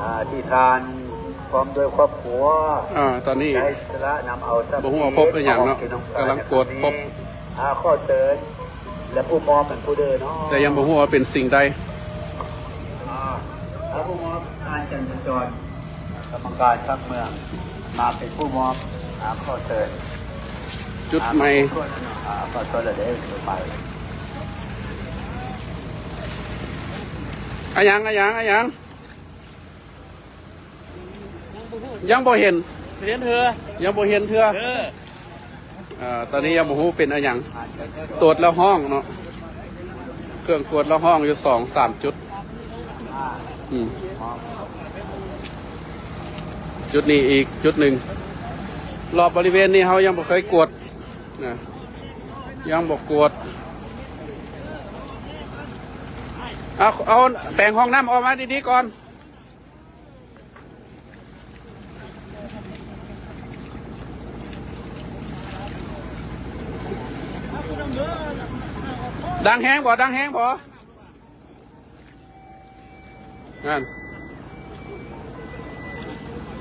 อ่าที่ทานพร้อมด้วยครอบครัวอ่าตอนนี้ได้สละนำเอาทรัพย์บ่ฮู้ว่าพบเป็นหยังเนาะกำลังกดพบอาข้อเตือนและผู้มองเป็นผู้เดินเนาะแต่ยังบ่ฮู้ว่าเป็นสิ่งใดอ่าแล้วผู้มอบการจันทจรกรรมการพักเมืองมาเป็นผู้มอบอาข้อเตือนจุดใหม่อ่าข้อเตือนเลยเด้อไปอะหยังอะหยังอะหยัง ยังบ่เห็นเรียนเธอยังบ่เห็นเทื่อเอออ่าตอนนี้ยังบ่ฮู้เป็นอะหยังตรวจแล้วห้องเนาะเครื่องตรวจแล้วห้องอยู่สองสามจุดอืมจุดนี้อีกจุดหนึ่งรอบบริเวณนี้เขายังบ่เคยกวดนะยังบ่กวดเอาเอาแปลงห้องน้ำออกมาดีๆก่อน ดังแห้งบ่ดังแห้งบ่นั่น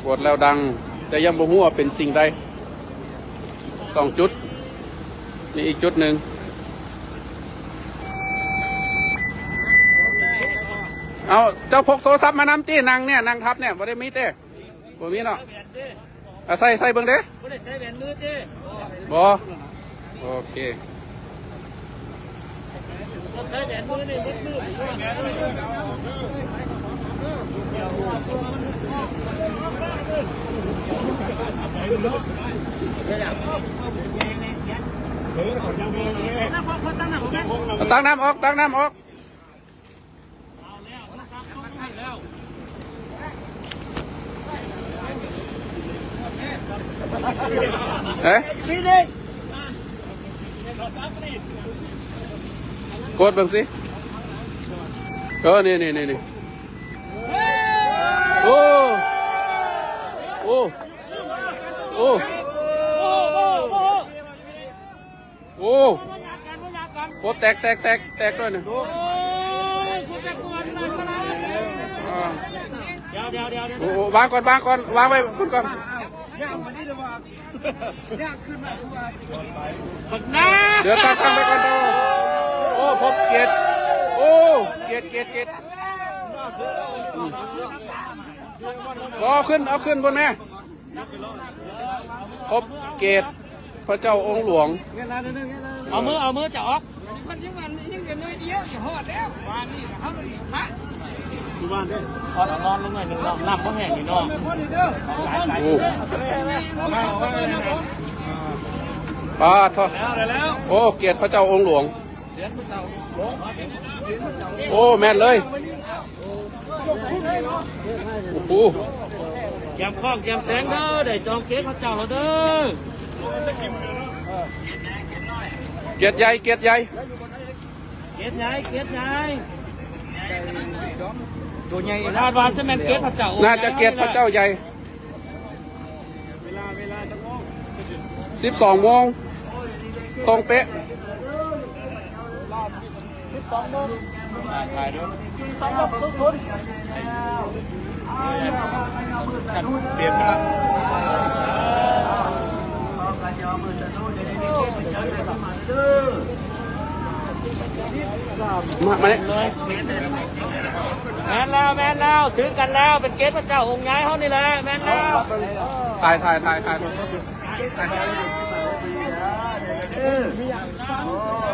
กดแล้วดัง แต่ยังบ่ฮู้ว่าเป็นสิ่งใดสองจุด นี่อีกจุดหนึ่งเอาเจ้าพกโทรศัพท์มานำตี้นางเนี่ยนางทับเนี่ยบ่ได้มีเต้บ่มีเนาะอะใส่ใส่เบิ่งเด้ไม่ได้ใช้แหวนมือเจ้บ่โอเค ใช้แหวนมือนี่มืดมืด เอา ตั้งน้ำออก ตั้งน้ำออกเอ๊ะพี่เด็ก กดเบิ่งสิเออนี่นี่นี่นี่โอ้โอ้โอ้โอ้โอ้โอ้โอ้อยากกันไม่อยากกันโอ้แตกแตกแตกแตกด้วยนะโอ้ยคุณจะกวนนะสลายอ่าเดี๋ยวเดี๋ยวเดี๋ยวโอ้โอ้วางก่อนวางก่อนวางไว้คุณก่อนบักหน้าเดี๋ยวตั้งตั้งไว้ก่อนโต โอ้พบเกตโอ้เกตเกตเกตอืมเอาขึ้นเอาขึ้นบนแม่พบเกตพระเจ้าองค์หลวง เอามือเอามือจะออกมันยังมันยังเกินน้อยเดียวอย่าหอดแล้ววานนี่เขาเลยพระอยู่บ้านด้วยพอนอนลงหน่อยหนึ่งนอนน้ำก็แห้งอยู่นอนเป็นคนเด้อเอาคนโอ้เอามาเอามานะผมปาทอแล้วแล้วโอ้เกียรติพระเจ้าองค์หลวง โอ้ แม่นเลยโอ้โหเตรียมข้องเตรียมแสงเด้อได้จองเค้กพระเจ้าเราเด้อเกียรติใหญ่เกียรติใหญ่เก็ดใหญ่เก็ดใหญ่ตัวใหญ่คาดว่าจะแม่นเก็ดพระเจ้าน่าจะเกียรติพระเจ้าใหญ่สิบสองโมงตรงเป๊ะ สิบสองโมงสองโมงศูนย์ศูนย์เปลี่ยนครับมามาเนี่ยเลยแม่นแล้วแม่นแล้วถึงกันแล้วเป็นเกศพระเจ้าองค์ใหญ่เขานี่แหละแม่นแล้วถ่ายถ่ายถ่ายถ่ายถ่ายไอ้แค่มาเ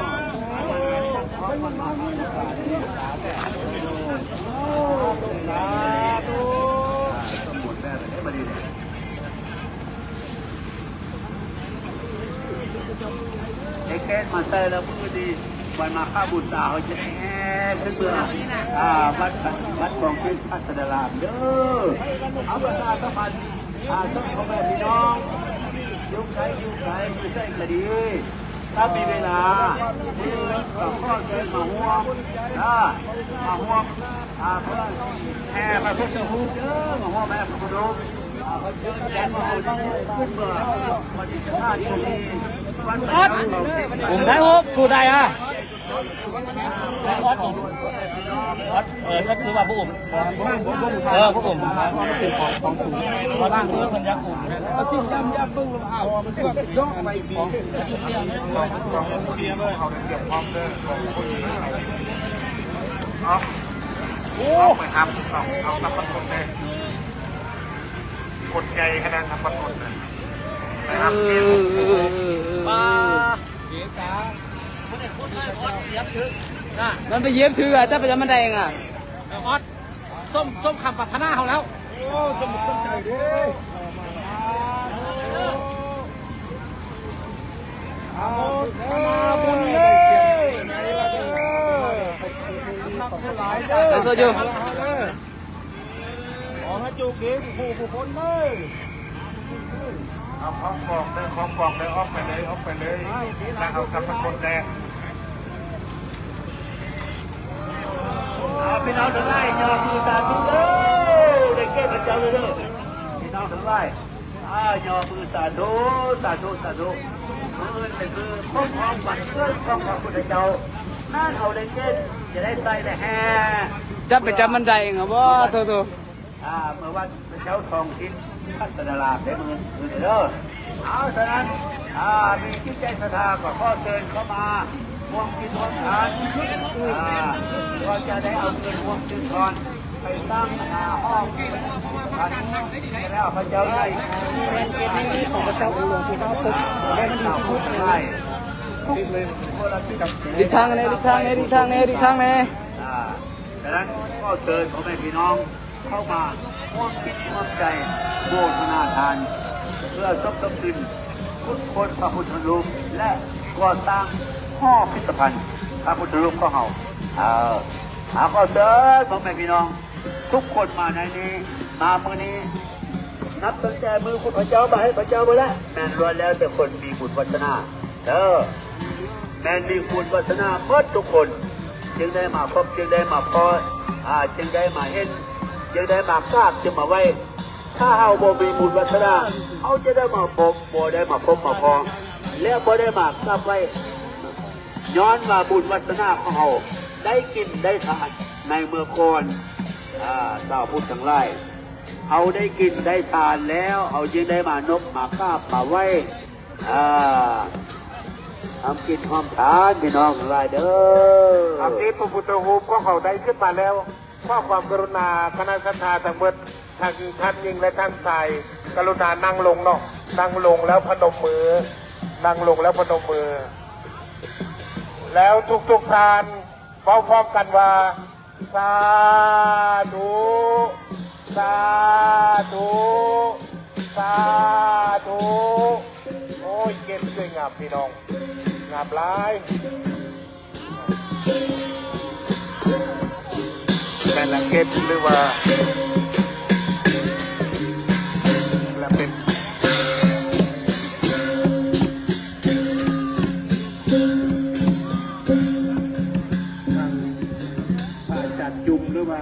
ตอร์แล้วพูดดีวันมาฆ่าบุญตาเขาจะแห่ขึ้นเมืองอ่าวัดวัดกองเป็นพัสดารามเด้อเอาประชาสัมพันธ์อ่าต้องเขาแบบพี่น้องยุคไกลยุคไกลยุคไกลก็ดีถ้ามีเวลา ก็เดินมาห่วงนะมาห่วงอ่าเพื่อแห่มา เพื่อจะฮู้เด้อมาห่วงแม่พระพุทธรูปอ่าเขาเดินแดนมาเอาที่ขึ้นเมืองพอดีจะพลาดตรงนี้วันไหนเราผมได้ฮบผู้ใดอะโดออสออสเออสักคือว่าผู้อุ่มเออผู้อุ่มเป็นของของสูงเพราะร่างเนื้อมันยักษ์อุ่มเอาจิ้มยำยเบิ่งลงเอามันก็ยกไปอีกโอ้ไปครับเอาเอาสับปะรดเลยกดใหญ่ขนาดสับปะรดเลยนะครับ ยออสยับชื้นนะมันไปเย็บถืออะจะไปจำมันได้ยังอะออสส้มส้มคำปัฒนาเขาแล้ว โอ้สมุกสมใจเด้เอาเอาบุญเลยแต่โซจูขอให้จูเก๋ผู้ผู้คนเลยเอาของกองเลยของกองเลยออกไปเลยออกไปเลยแล้วเอาสับปะรดแดง เอา พี่น้องทั้งหลายยอมมือสาธุกเด้อได้แก้พระเจ้าเด้อพี่น้องทั้งหลายอายอมมือสาธุสาธุสาธุมือเป็นมือพ้องพร้อมบัตรเพื่อนของพระพุทธเจ้านั่นเอาได้เก้จะได้ใส่ได้แห่จะไปจำมันได้ยังอะบ่โทษโทษอ่าเมื่อวันพระเจ้าทองทิศพัฒนาลาได้มือมือเด้อเอาฉะนั้นอ่ามีจิตใจศรัทธาก็ขอเชิญเข้ามาห่วงกินห่วงทานอ่า ก็จะได้เอาเงินห่วงกินทอนไปตั้งหาห้องพันแล้วพระเจ้าได้ของพระเจ้าองค์หลวงสุภาพปุ๊บได้มันดีสิบุตรได้ทุกเลยคนละที่กับดิทางไหนดิทางไหนดิทางไหนดิทางไหนดังนั้นก็เชิญพ่อแม่พี่น้องเข้ามาร่วมคิดร่วมใจโมทนาทาน เพื่อสมทบทุนพุทธคนพระพุทธรูปและก่อตั้งข้อพิพิธภัณฑ์ พระพุทธรูปของเราเออเอาก็เชิญพ่อแม่พี่น้อง ทุกคนมาในนี้มาเมื่อนี้ นับตั้งแต่มือคุณพระเจ้ามาให้พระเจ้ามาแล้วแม่นรวยแล้วแต่คนมีบุญวัฒนาเด้อแม่นมีบุญวัฒนาเมื่อทุกคน จึงได้มาพบจึงได้มาพออ่าจึงได้มาเห็นจึงได้มาทราบจึงมาไว้ ถ้าเฮาบ่มีบุญวัฒนาเฮาจะได้มาพบบ่ได้มาพบมาพอแล้วบ่ได้มาทราบไว้ ย้อนมาบุญวัฒนาของเฮาได้กินได้ทานในเมื่อก่อนอ่าเจ้าพุทธทั้งหลายเฮาได้กินได้ทานแล้วเฮาจึงได้มานบมาคาบมาไว้ทำกินความทานพี่น้องหลายเด้ออันนี้พระพุทธรูปของเขาได้ขึ้นมาแล้วข้อความกรุณาคณะสัตยาทั้งหมดทางท่านยิงและท่านชายกรุณานั่งลงเนาะนั่งลงแล้วพนมมือ นั่งลงแล้วพนมมือ แล้วทุกๆทานพร้อมๆกันว่า สาธุ สาธุ สาธุ โอ้ยเก่งสวยงามพี่น้องงามหลายแม่นละเก็บหรือว่า รือว่า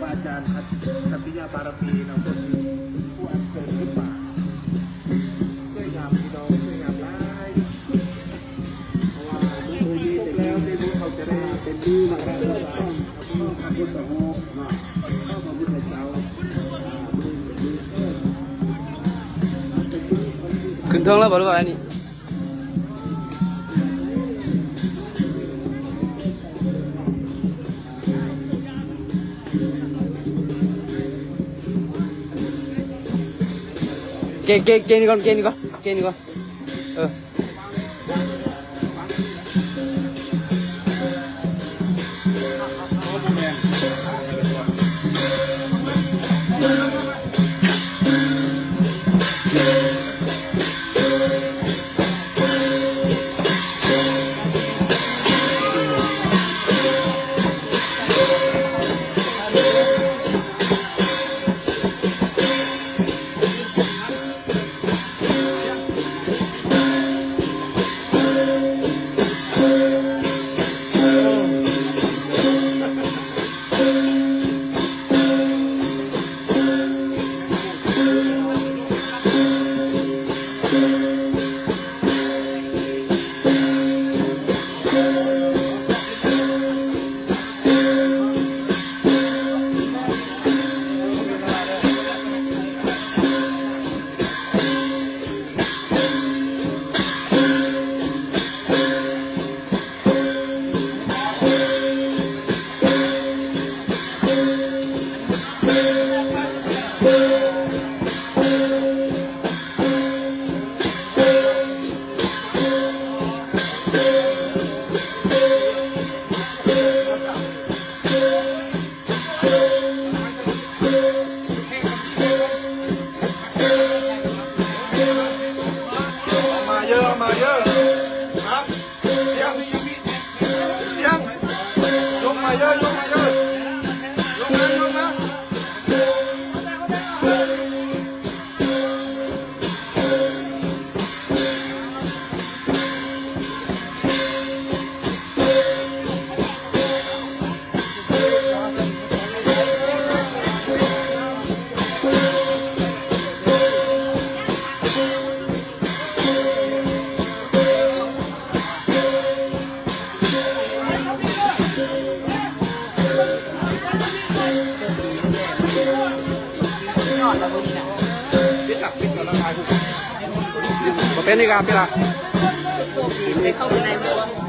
พระอาจารย์ทัพพิยาบารมีเราก็มีผู้อัญเชิญขึ้นมาช่วยงามพี่น้องช่วยงามร้ายเพราะว่ามือนี้เสร็จแล้วได้รู้เขาจะได้เป็นดีนะครับต้องเอาพระพุทธโมกเนาะเข้ามาพุทธเจ้าอ่อมือเออเป็นดีคนดีขึ้นทงแล้วบ่รู้ว่าอันนี้ ณฑ์เกณฑ์เกณฑ์ก่อนเกณฑ์ก่อนเกณฑ์ก่อนเออเนี้ครับพี่ลด้